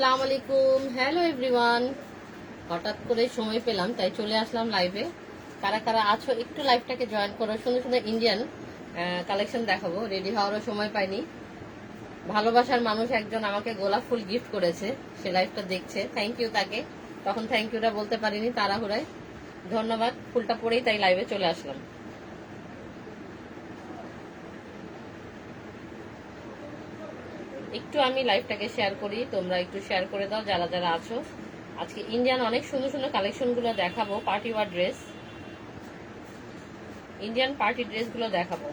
আসসালামু আলাইকুম hello everyone হঠাৎ করে সময় পেলাম, তাই চলে আসলাম লাইভে কারা কারা আছো, একটু লাইভটাকে জয়েন করো। সুন্দর সুন্দর ইন্ডিয়ান কালেকশন দেখাবো। রেডি হওয়ারও সময় পাইনি। ভালোবাসার মানুষ একজন আমাকে গোলাপ ফুল গিফট করেছে। সে লাইভটা দেখছে। থ্যাংক ইউ তাকে। তখন থ্যাংক ইউটা বলতে পারিনি, তাড়াহুড়ায়। ধন্যবাদ। ফুলটা পরেই তাই লাইভে চলে আসলাম। একটু আমি লাইভটাকে শেয়ার করি, তোমরা একটু শেয়ার করে দাও যারা যারা আছো। আজকে ইন্ডিয়ান অনেক সুন্দর সুন্দর কালেকশনগুলো দেখাবো party wear dress Indian party ড্রেসগুলো দেখাবো।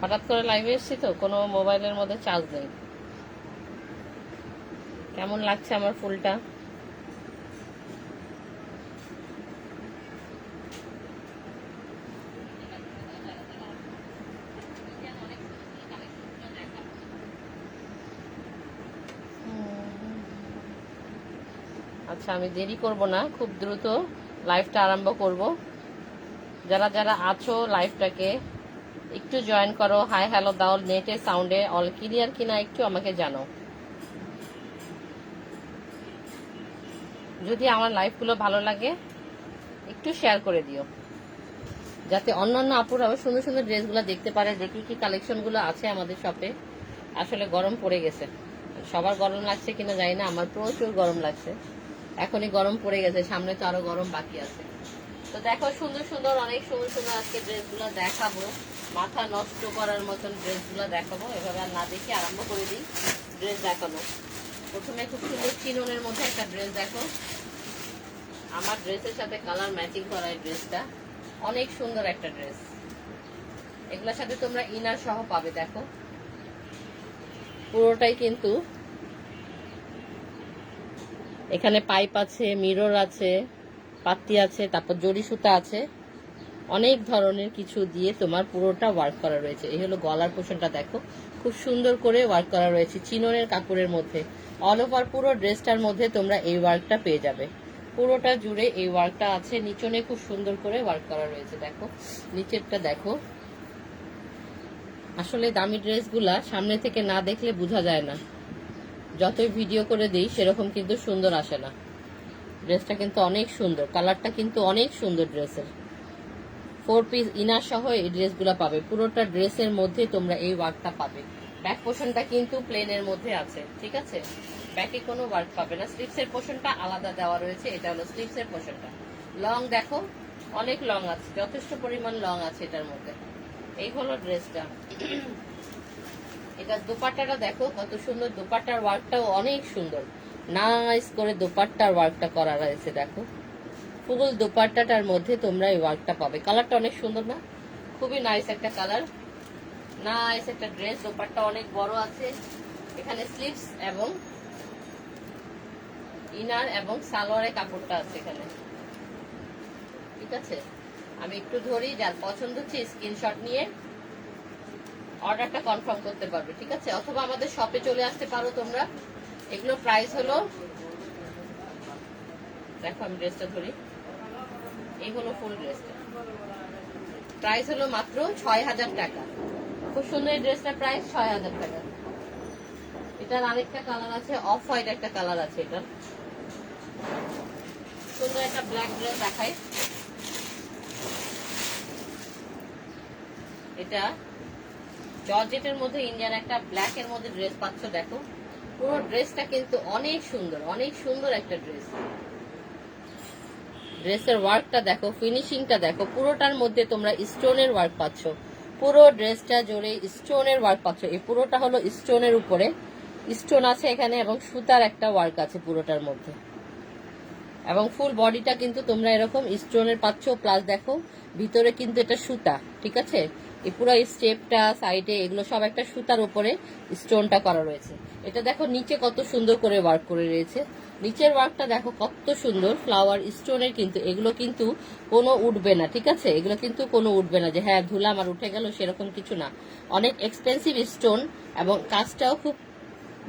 হঠাৎ করে লাইভে এসেছি তো, কোনো মোবাইলের মধ্যে চার্জ নেই। কেমন লাগছে আমার ফুলটা? আচ্ছা আমি দেরি করব না, খুব দ্রুত লাইভটা আরম্ভ করব। যারা যারা আছো লাইভটাকে, একটু জয়েন করো। হাই, হ্যালো দাও নেটে সাউন্ডে অল ক্লিয়ার কিনা একটু আমাকে জানো যদি আমার লাইভগুলো ভালো লাগে, একটু শেয়ার করে দিও। যাতে অন্যান্য আপুরাও সুন্দর সুন্দর ড্রেসগুলো দেখতে পারে, দেখি কি কালেকশনগুলো আছে আমাদের শপে আসলে গরম পড়ে গেছে। সবার গরম লাগছে কিনা জানি না, আমার প্রচুর গরম লাগছে। এখনই গরম পড়ে গেছে, সামনে তো আরও গরম বাকি আছে। তো দেখো সুন্দর সুন্দর, অনেক সুন্দর সুন্দর আজকে ড্রেসগুলো দেখাবো। মাথা নষ্ট করার মতন ড্রেসগুলো দেখাবো। এভাবে আর না দেখে আরম্ভ করে দিই, ড্রেস দেখাবো। প্রথমে খুব সুন্দর চিননের মধ্যে একটা ড্রেস দেখো। আমার ড্রেসের সাথে কালার ম্যাচিং করা এই ড্রেসটা অনেক সুন্দর একটা ড্রেস এগুলোর সাথে তোমরা ইনার সহ পাবে, দেখো। পুরোটাই কিন্তু এখানে পাইপ আছে মিরর আছে পাত্তি আছে, তারপর জরি সুতা আছে। অনেক ধরনের কিছু দিয়ে তোমার পুরোটা ওয়ার্ক করা রয়েছে। এই হলো গলার পোষণটা দেখো। খুব সুন্দর করে ওয়ার্ক করা রয়েছে চিননের কাপড়ের মধ্যে। অল ওভার পুরো ড্রেসটার মধ্যে তোমরা এই ওয়ার্কটা পেয়ে যাবে। পুরোটা জুড়ে এই ওয়ার্কটা আছে, নিচনে খুব সুন্দর করে ওয়ার্ক করা রয়েছে, দেখো। নিচেরটা দেখো। আসলে দামি ড্রেসগুলা সামনে থেকে না দেখলে বোঝা যায় না। যতই ভিডিও করে দিই, সেরকম কিন্তু সুন্দর আসে না। ড্রেসটা কিন্তু অনেক সুন্দর কালারটা কিন্তু অনেক সুন্দর ড্রেসের। ফোর পিস ইনার সহ এই ড্রেসগুলো পাবে। পুরোটা ড্রেসের মধ্যে তোমরা এই ওয়ার্কটা পাবে। ব্যাক পোর্শনটা কিন্তু প্লেনের মধ্যে আছে, ঠিক আছে? ব্যাকে কোনো ওয়ার্ক পাবে না। স্লিপসের পোর্শনটা আলাদা দেওয়া রয়েছে, এটা হলো স্লিপসের পোর্শনটা লং দেখো, অনেক লং আছে, যথেষ্ট পরিমাণ লং আছে এটার মধ্যে। এই হলো ড্রেসটা। এটা দোপাট্টাটা দেখো, কত সুন্দর দোপাট্টার ওয়ার্কটাও অনেক সুন্দর। নাইস করে দোপাট্টার ওয়ার্কটা করা রয়েছে, দেখো। ফুল দোপাট্টাটার মধ্যে তোমরা এই ওয়ার্কটা পাবে। কালারটা অনেক সুন্দর না? খুবই নাইস একটা কালার। নাইস একটা ড্রেস দোপাট্টা অনেক বড় আছে। এখানে স্লিভস এবং ইনার এবং সালোয়ারের কাপড়টা আছে এখানে। ঠিক আছে? আমি একটু ধরি, যার পছন্দ হচ্ছে স্ক্রিনশট নিয়ে অর্ডারটা কনফার্ম করতে পারবে, ঠিক আছে? অথবা আমাদের শপে চলে আসতে পারো তোমরা। এগুলো প্রাইস হলো দেখো, আমি ড্রেসটা ধরি। এই হলো ফুল ড্রেসটা প্রাইস হলো মাত্র ছয় হাজার টাকা। খুব সুন্দর এই ড্রেসটার প্রাইস ছয় হাজার টাকা। এটার আরেকটা কালার আছে অফ হোয়াইট একটা কালার আছে এটা সুন্দর একটা ব্ল্যাক ড্রেস দেখাই। এটা জর্জেটের মধ্যে ইন্ডিয়ান একটা ব্ল্যাক এর মধ্যে ড্রেস পাচ্ছ, দেখো। পুরো ড্রেসটা কিন্তু অনেক সুন্দর অনেক সুন্দর একটা ড্রেস ড্রেসের ওয়ার্কটা দেখো, ফিনিশিংটা দেখো, পুরোটার মধ্যে তোমরা স্টোনের ওয়ার্ক পাচ্ছ। পুরো ড্রেসটা জোরে স্টোনের ওয়ার্ক পাচ্ছ। এই পুরোটা হলো স্টোনের উপরে। স্টোন আছে এখানে এবং সুতার একটা ওয়ার্ক আছে পুরোটার মধ্যে। এবং ফুল বডিটা কিন্তু তোমরা এরকম স্টোনের পাচ্ছ, প্লাস দেখো, ভিতরে কিন্তু এটা সুতা, ঠিক আছে? এই পুরো স্টেপটা সাইডে এগুলো সব একটা সুতার উপরে স্টোনটা করা রয়েছে। এটা দেখো নিচে কত সুন্দর করে ওয়ার্ক করে রয়েছে। নিচের ওয়ার্কটা দেখো কত সুন্দর। ফ্লাওয়ার স্টোনের কিন্তু, এগুলো কিন্তু কোনো উঠবে না, ঠিক আছে? এগুলো কিন্তু কোনো উঠবে না যে হ্যাঁ ধুলাম আর উঠে গেল, সেরকম কিছু না। অনেক এক্সপেন্সিভ স্টোন এবং কাজটাও খুব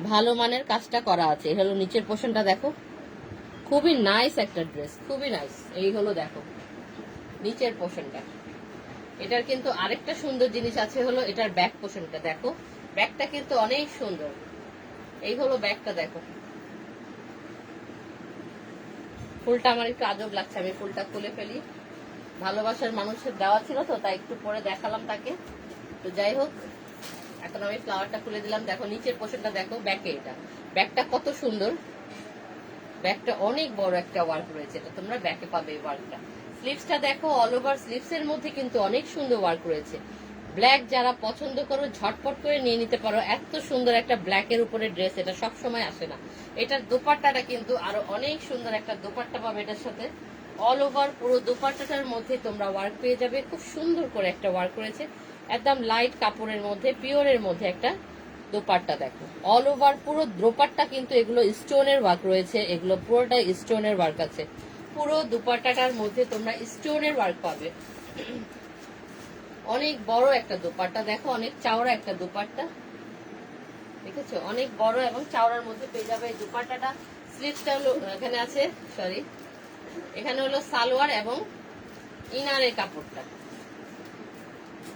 ভালো মানের কাজটা করা আছে। এই হলো নিচের পোর্শনটা দেখো। খুবই নাইস একটা ড্রেস খুবই নাইস এই হলো দেখো, নিচের পোর্শনটা এটার কিন্তু আরেকটা সুন্দর জিনিস আছে হলো এটার ব্যাক পোর্শনটা দেখো। ব্যাকটা কিন্তু অনেক সুন্দর। এই হলো ব্যাকটা দেখো। ফুলটা আমার একটু আজব লাগছে, আমি ফুলটা খুলে ফেলি। ভালোবাসার মানুষের দেওয়া ছিল তো, তাই একটু পরে দেখালাম তাকে। তো যাই হোক, এখন আমি ফ্লাওয়ারটা খুলে দিলাম। দেখো, নিচের পোর্শনটা দেখো ব্যাকে এটা। ব্যাকটা কত সুন্দর। ব্যাকটা অনেক বড় একটা ওয়ার্ক রয়েছে এটা। তোমরা ব্যাকে পাবে এই ওয়ার্কটা স্লিভসটা দেখো অল ওভার স্লিভস এর মধ্যে কিন্তু অনেক সুন্দর ওয়ার্ক রয়েছে। ব্ল্যাক যারা পছন্দ করো, ঝটপট করে নিয়ে নিতে পারো। এত সুন্দর একটা ব্ল্যাক এর উপরে ড্রেস এটা সব সময় আসে না। এটার দোপাট্টাটা কিন্তু আরও অনেক সুন্দর একটা দোপাট্টা পাবে এটার সাথে। অল ওভার পুরো দোপাট্টাটার মধ্যে তোমরা ওয়ার্ক পেয়ে যাবে। খুব সুন্দর করে একটা ওয়ার্ক করেছে একদম লাইট কাপড়ের মধ্যে পিওরের মধ্যে একটা দোপাট্টা দেখো। অল ওভার পুরো দোপাট্টা কিন্তু এগুলো স্টোনের ওয়ার্ক রয়েছে। এগুলো পুরোটাই স্টোনের ওয়ার্ক আছে। পুরো দুপাট্টাটার মধ্যে তোমরা স্টোনের ওয়ার্ক পাবে। অনেক বড় একটা দোপাট্টা, দেখো অনেক চাওড়া একটা দোপাট্টা। দেখেছ? অনেক বড় এবং চাওড়ার মধ্যে পেয়ে যাবে এই দোপাট্টাটা। স্লিভসটা হলো, এখানে আছে সরি এখানে হলো সালোয়ার এবং ইনারের কাপড়টা।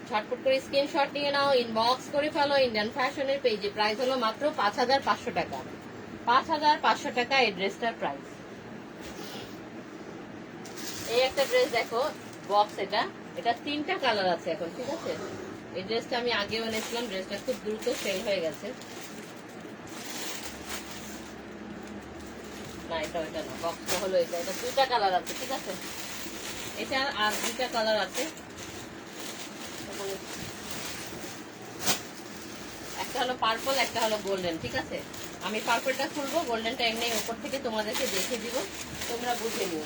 ঝটপট করে স্ক্রিনশট নিয়ে নাও ইনবক্স করে ফেলো ইন্ডিয়ান ফ্যাশনের পেজে প্রাইস হলো মাত্র পাঁচ হাজার পাঁচশো টাকা। পাঁচ হাজার পাঁচশো টাকা এই ড্রেসটার প্রাইস এই একটা ড্রেস দেখো বক্স এটা। এটা তিনটা কালার আছে এখন, ঠিক আছে? এই ড্রেসটা আমি আগেও এনেছিলাম ড্রেসটা খুব দ্রুত সেল হয়ে গেছে। না, এটা ওইটা না হলো এটা এটা দুটা কালার আছে, ঠিক আছে? এটা আর কালার আছে। একটা হলো পার্পল একটা হলো গোল্ডেন ঠিক আছে? আমি পার্পলটা খুলবো গোল্ডেনটা এমনি উপর থেকে তোমাদেরকে দেখে দিব, তোমরা বুঝে নিও।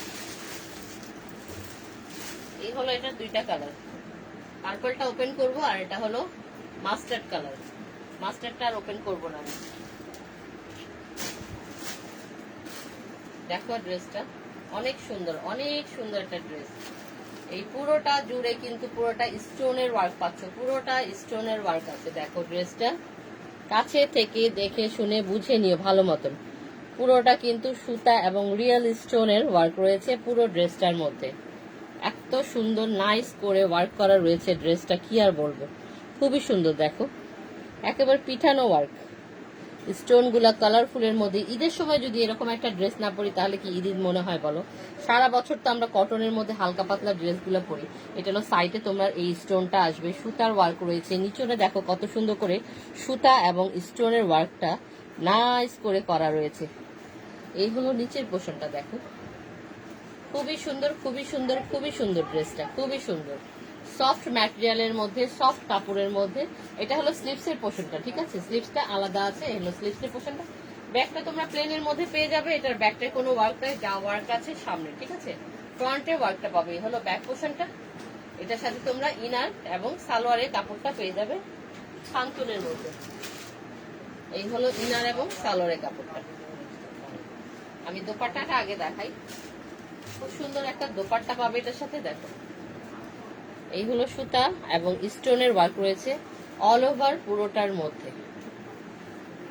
এই হলো এটা দুইটা কালার পার্পলটা ওপেন করব আর এটা হলো মাস্টার্ড কালার মাস্টার্ডটা আর ওপেন করব না আমি। দেখো ড্রেসটা, অনেক সুন্দর অনেক সুন্দর একটা ড্রেস। এই পুরোটা জুড়ে কিন্তু পুরোটা স্টোনের ওয়ার্ক পাচ্ছ, পুরোটা স্টোনের ওয়ার্ক আছে। দেখো ড্রেসটা, কাছে থেকে দেখে শুনে বুঝে নিও ভালো মতন। পুরোটা কিন্তু সুতা এবং রিয়েল স্টোনের ওয়ার্ক রয়েছে পুরো ড্রেসটার মধ্যে। এত সুন্দর নাইস করে ওয়ার্ক করা রয়েছে ড্রেসটা কি আর বলব? খুবই সুন্দর, দেখো। একেবারে পিঠানো ওয়ার্ক স্টোনগুলা কালারফুলের মধ্যে। ঈদের সময় যদি এরকম একটা ড্রেস না পরি, তাহলে কি ঈদ মনে হয় বলো? সারা বছর তো আমরা কটনের মধ্যে হালকা পাতলা ড্রেসগুলো পরি। এটা হলো সাইডে তোমার এই স্টোনটা আসবে। সুতার ওয়ার্ক রয়েছে। নিচনে দেখো কত সুন্দর করে সুতা এবং স্টোনের ওয়ার্কটা নাইস করে করা রয়েছে। এই হলো নিচের পোষণটা দেখো। খুবই সুন্দর খুবই সুন্দর খুবই সুন্দর ড্রেসটা খুবই সুন্দর। সফট ম্যাটেরিয়ালের মধ্যে সফট কাপড়ের মধ্যে। এটা হলো স্লিভসের পোর্শনটা ঠিক আছে? স্লিপসটা আলাদা আছে হলো স্লিভসের পোর্শনটা ব্যাগটা তোমরা প্লেনের মধ্যে পেয়ে যাবে, এটার ব্যাগটায় কোনো ওয়ার্ক নেই, যা ওয়ার্ক আছে সামনে, ঠিক আছে? ফ্রন্টে ওয়ার্কটা পাবে, এই হলো ব্যাক পোর্শনটা এটার সাথে তোমরা ইনার এবং সালোয়ারের কাপড়টা পেয়ে যাবে শান্তনের মধ্যে। এই হলো ইনার এবং সালোয়ারের কাপড়টা। আমি দোপাট্টাটা আগে দেখাই। খুব সুন্দর একটা দোপাট্টা পাবে এটার সাথে, দেখো। এই হলো সুতা এবং স্টোনের ওয়ার্ক রয়েছে অল ওভার পুরোটার মধ্যে।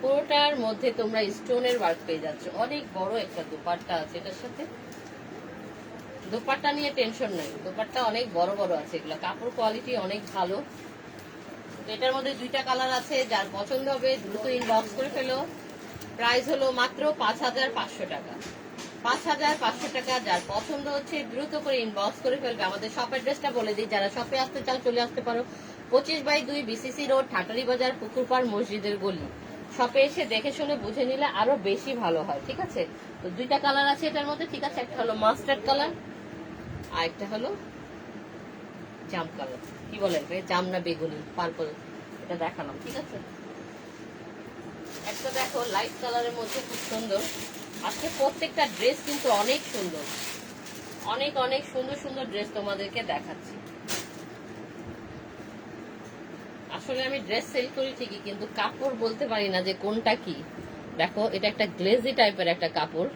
পুরোটার মধ্যে তোমরা স্টোনের ওয়ার্ক পেয়ে যাচ্ছ। অনেক বড় একটা দোপাট্টা আছে এটার সাথে। দোপাট্টা নিয়ে টেনশন নাই। দোপাট্টা অনেক বড় বড় আছে এগুলো। কাপড় কোয়ালিটি অনেক ভালো। তো এটার মধ্যে দুইটা কালার আছে, যার পছন্দ হবে দ্রুত ইনবক্স করে ফেলো। প্রাইস হলো মাত্র পাঁচ হাজার পাঁচশো টাকা। পাঁচ হাজার পাঁচশো টাকা যার পছন্দ হচ্ছে, দ্রুত করে ইনবক্স করে ফেলবে। আমাদের শপ অ্যাড্রেসটা বলে দিই, যারা শপে আসতে চাও চলে আসতে পারো। পঁচিশ বাই দুই বিসিসি রোড ঠাটারি বাজার পুকুরপাড় মসজিদের গলি। শপে এসে দেখে শুনে বুঝে নিলে আরও বেশি ভালো হয়, ঠিক আছে? তো দুইটা কালার আছে এটার মধ্যে, ঠিক আছে? একটা হলো মাস্টার্ড কালার আর একটা হলো জাম কালার কি বলেন? জাম না বেগুনি? পার্পল এটা দেখালাম, ঠিক আছে? একটা দেখো লাইট কালারের মধ্যে খুব সুন্দর। আজকে প্রত্যেকটা ড্রেস কিন্তু অনেক সুন্দর। অনেক অনেক সুন্দর সুন্দর ড্রেস তোমাদেরকে দেখাচ্ছি। আসলে আমি ড্রেস সেল করি ঠিকই, কিন্তু কাপড় বলতে পারি না যে কোনটা কি। দেখো, এটা একটা গ্লেজি টাইপের একটা কাপড়।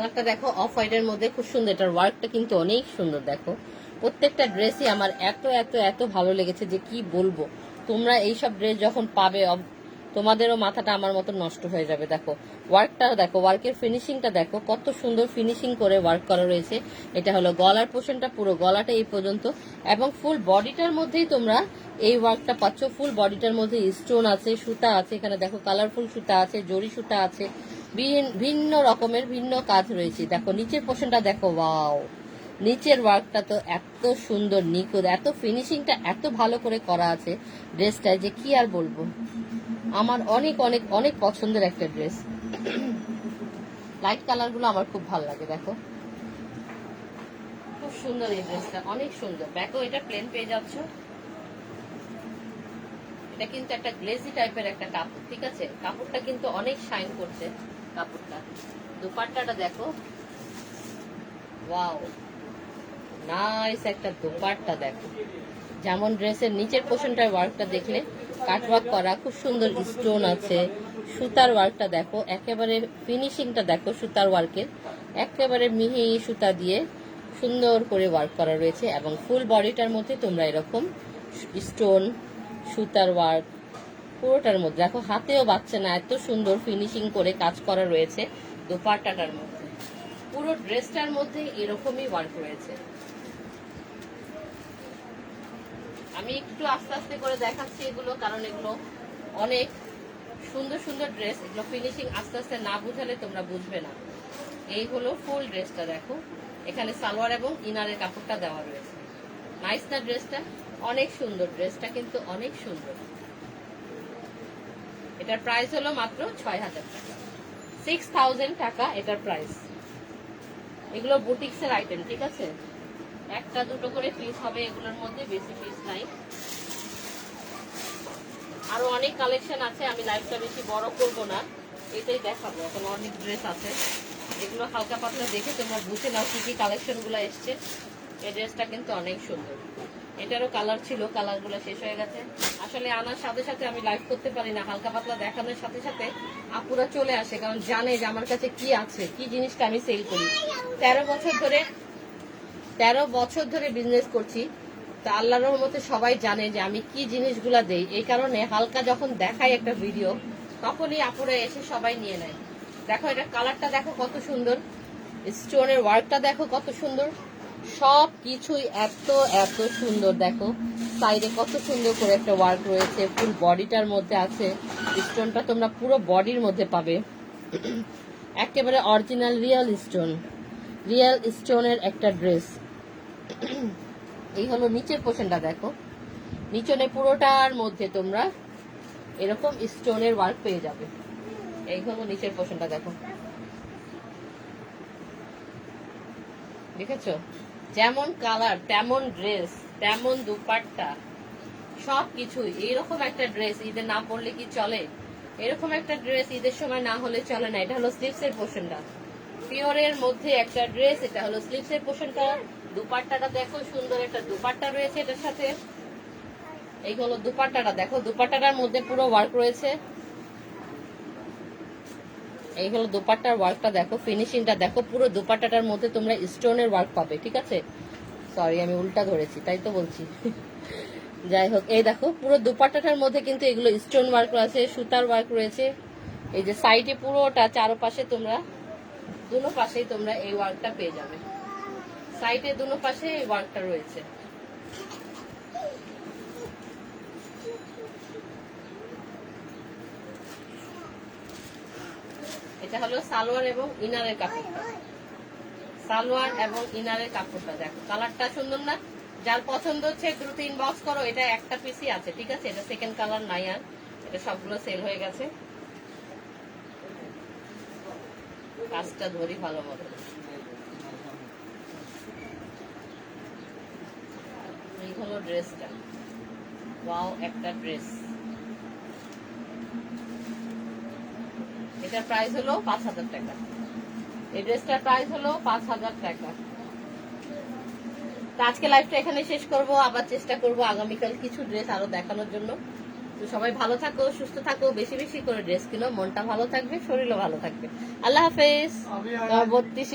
কালারটা দেখো অফ হোয়াইটের মধ্যে খুব সুন্দর। এটার ওয়ার্কটা কিন্তু অনেক সুন্দর, দেখো। প্রত্যেকটা ড্রেসই আমার এত এত এত ভালো লেগেছে যে কি বলব। তোমরা এইসব ড্রেস যখন পাবে তোমাদেরও মাথাটা আমার মতো নষ্ট হয়ে যাবে, দেখো। ওয়ার্কটা দেখো ওয়ার্কের ফিনিশিংটা দেখো, কত সুন্দর ফিনিশিং করে ওয়ার্ক করা রয়েছে। এটা হলো গলার পোর্শনটা পুরো গলাটা এই পর্যন্ত। এবং ফুল বডিটার মধ্যেই তোমরা এই ওয়ার্কটা পাচ্ছ। ফুল বডিটার মধ্যে স্টোন আছে, সুতা আছে, এখানে দেখো কালারফুল সুতা আছে জরি সুতা আছে। ভিন্ন রকমের, ভিন্ন কাজ রয়েছে। দেখো, নিচের পোর্শনটা দেখো ওয়াও নিচের ওয়ার্কটা তো এত সুন্দর, নিখুঁত, এত ফিনিশিংটা এত ভালো করে করা আছে ড্রেসটায় যে কি আর বলব? আমার অনেক অনেক অনেক পছন্দের একটা ড্রেস লাইট কালারগুলো আমার খুব ভালো লাগে, দেখো। খুব সুন্দর এই ড্রেসটা অনেক সুন্দর। দেখো, এটা প্লেন পেয়ে যাচ্ছ। এটা কিন্তু একটা গ্লেজি টাইপের একটা কাপড়, ঠিক আছে? কাপড়টা কিন্তু অনেক শাইন করছে। কাপড়টা। দুপাট্টাটা দেখো। ওয়াও নাইস একটা দোপাট্টা দেখো। যেমন ড্রেসের নিচের পোর্শনটার ওয়ার্কটা দেখলে কাটওয়ার্ক করা, খুব সুন্দর স্টোন আছে। সুতার ওয়ার্কটা দেখো, একেবারে ফিনিশিংটা দেখো সুতার ওয়ার্কের একেবারে মিহি সুতা দিয়ে সুন্দর করে ওয়ার্ক করা রয়েছে এবং ফুল বডিটার মধ্যে তোমরা এরকম স্টোন সুতার ওয়ার্ক পুরোটার মধ্যে। দেখো, হাতেও বাচ্চা না, এত সুন্দর ফিনিশিং করে কাজ করা রয়েছে দোপাট্টাটার মধ্যে। পুরো ড্রেসটার মধ্যে এরকমই ওয়ার্ক রয়েছে। আমি একটু আস্তে আস্তে করে দেখাচ্ছি এগুলো, কারণ এগুলো অনেক সুন্দর সুন্দর ড্রেস এগুলো ফিনিশিং আস্তে আস্তে না বুঝালে তোমরা বুঝবে না। এই হলো ফুল ড্রেসটা দেখো। এখানে সালোয়ার এবং ইনারের কাপড়টা দেওয়া রয়েছে। নাইস না ড্রেসটা অনেক সুন্দর ড্রেসটা কিন্তু অনেক সুন্দর। এটার প্রাইস হলো মাত্র ছয় হাজার টাকা। সিক্স টাকা এটার প্রাইস এগুলো বুটিক্সের আইটেম ঠিক আছে? একটা দুটো করে পিস হবে, এগুলোর মধ্যে বেশি পিস নাই। আরও অনেক কালেকশন আছে, আমি লাইফটা বেশি বড় করব না। এটাই দেখাবো, এখন অনেক ড্রেস আছে। এগুলো হালকা পাতলা দেখে তোমরা বুঝে নাও কি কি কালেকশনগুলো এসছে। এই ড্রেসটা কিন্তু অনেক সুন্দর। এটারও কালার ছিল কালারগুলো শেষ হয়ে গেছে। আসলে আনার সাথে সাথে আমি লাইভ করতে পারি না, হালকা পাতলা দেখানোর সাথে সাথে আপুরা চলে আসে, কারণ জানে যে আমার কাছে কি আছে, কি জিনিসটা আমি সেল করি। তেরো বছর ধরে, তেরো বছর ধরে বিজনেস করছি, তা আল্লাহর রহমতে সবাই জানে যে আমি কি জিনিসগুলা দেই। এই কারণে হালকা যখন দেখাই একটা ভিডিও তখনই আপুরা এসে সবাই নিয়ে নেয়। দেখো এটা কালারটা দেখো কত সুন্দর স্টোনের ওয়ার্কটা দেখো কত সুন্দর সব কিছুই এত এত সুন্দর দেখো। সাইডে কত সুন্দর করে একটা ওয়ার্ক রয়েছে ফুল বডিটার মধ্যে আছে। স্টোনটা তোমরা পুরো বডির মধ্যে পাবে। একেবারে অরিজিনাল রিয়েল স্টোন রিয়েল স্টোনের একটা ড্রেস এই হলো নিচের পোর্শনটা দেখো। নিচনে পুরোটার মধ্যে তোমরা এরকম স্টোনের ওয়ার্ক পেয়ে যাবে। এই হলো নিচের পোর্শনটা দেখো। দেখেছ? যেমন কালার তেমন ড্রেস তেমন দুপাট্টা সব কিছুই এইরকম একটা ড্রেস ঈদে না পরলে কি চলে? এরকম একটা ড্রেস ঈদের সময় না হলে চলে না। এটা হলো স্লিপস এর পোর্শনটা পিওরের মধ্যে একটা ড্রেস এটা হলো স্লিপস এর পোর্শনটা দুপাট্টাটা দেখো, সুন্দর একটা দুপাট্টা রয়েছে এটার সাথে। এই হলো দুপাট্টাটা। দেখো, দুপাট্টাটার মধ্যে পুরো ওয়ার্ক রয়েছে। এই হলো দুপাট্টার ওয়ার্কটা দেখো ফিনিশিংটা দেখো, পুরো দুপাট্টাটার মধ্যে তোমরা স্টোনের ওয়ার্ক পাবে, ঠিক আছে? সরি আমি উল্টা ধরেছি, তাই তো বলছি। যাই হোক, এই দেখো, পুরো দুপাট্টাটার মধ্যে কিন্তু এগুলো স্টোন ওয়ার্ক রয়েছে, সুতার ওয়ার্ক রয়েছে। এই যে সাইডে পুরোটা, চারপাশে তোমরা দুনো পাশেই তোমরা এই ওয়ার্কটা পেয়ে যাবে। সাইডে দুনো পাশে এই ওয়ার্কটা রয়েছে। এটা হলো সালোয়ার এবং ইনারের কাপড়টা। সালোয়ার এবং ইনারের কাপড়টা দেখো। কালারটা সুন্দর না? যার পছন্দ হচ্ছে দ্রুত ইনবক্স করো, এটা একটা পিসই আছে, ঠিক আছে? এটা সেকেন্ড কালার নাই আর। এটা সবগুলো সেল হয়ে গেছে। কাজটা ধরি ভালো মতো। এই হলো ড্রেসটা। ওয়াও, একটা ড্রেস। এটার প্রাইস হলো পাঁচ হাজার টাকা। এই ড্রেসটার প্রাইস হলো পাঁচ হাজার টাকা। তো আজকে লাইভটা এখানে শেষ করব। আবার চেষ্টা করব আগামীকাল কিছু ড্রেস আরও দেখানোর জন্য। তো সবাই ভালো থাকো সুস্থ থাকো বেশি বেশি করে ড্রেস কিনো মনটা ভালো থাকবে শরীরও ভালো থাকবে। আল্লাহ হাফেজ। বত্রিশ